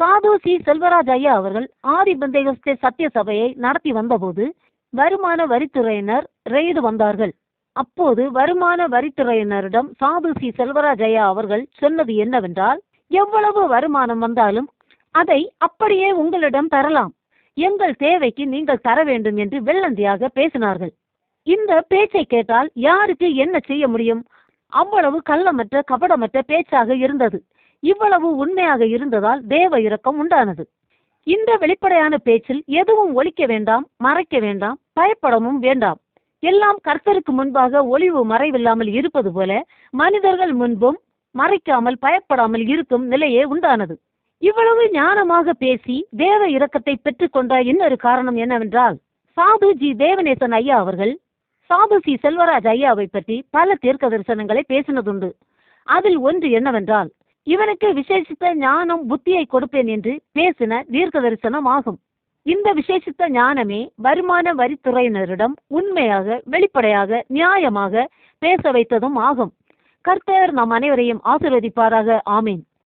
சாது சி. செல்வராஜ் ஐயா அவர்கள் ஆதி பந்தேகஸ்தே சத்திய சபையை நடத்தி வந்தபோது வருமான வரித்துறையினர் ரெய்டு வந்தார்கள். அப்போது வருமான வரித்துறையினரிடம் சாது சி. செல்வராஜ் ஐயா அவர்கள் சொன்னது என்னவென்றால் எவ்வளவு வருமானம் வந்தாலும் அதை அப்படியே உங்களிடம் தரலாம். எங்கள் தேவைக்கு நீங்கள் தர வேண்டும் என்று வெள்ளந்தியாக பேசினார்கள். இந்த பேச்சை கேட்டால் யாருக்கு என்ன செய்ய முடியும்? அவ்வளவு கள்ளமற்ற கபடமற்ற பேச்சாக இருந்தது. இவ்வளவு உண்மையாக இருந்ததால் தேவ இரக்கம் உண்டானது. இந்த வெளிப்படையான பேச்சில் எதுவும் ஒழிக்க வேண்டாம் மறைக்க வேண்டாம் பயப்படவும் வேண்டாம். எல்லாம் கர்த்தருக்கு முன்பாக ஒளிவு மறைவில்லாமல் இருப்பது போல மனிதர்கள் முன்பும் மறைக்காமல் பயப்படாமல் இருக்கும் நிலையே உண்டானது. இவ்வளவு ஞானமாக பேசி தேவ இரக்கத்தை பெற்றுக்கொண்ட இன்னொரு காரணம் என்னவென்றால் சாது ஜி தேவநேசன் ஐயா அவர்கள் சாது சி செல்வராஜ் ஐயாவை பற்றி பல தீர்க்க தரிசனங்களை பேசினதுண்டு. அதில் ஒன்று என்னவென்றால் இவனுக்கு விசேஷித்த ஞானம் புத்தியை கொடுப்பேன் என்று பேசின தீர்க்க தரிசனம் ஆகும் இந்த விசேஷித்த ஞானமே வருமான வரித்துறையினரிடம் உண்மையாக வெளிப்படையாக நியாயமாக பேச வைத்ததும் ஆகும். கர்த்தர் நம் அனைவரையும் ஆசீர்வதிப்பாராக. ஆமீன்.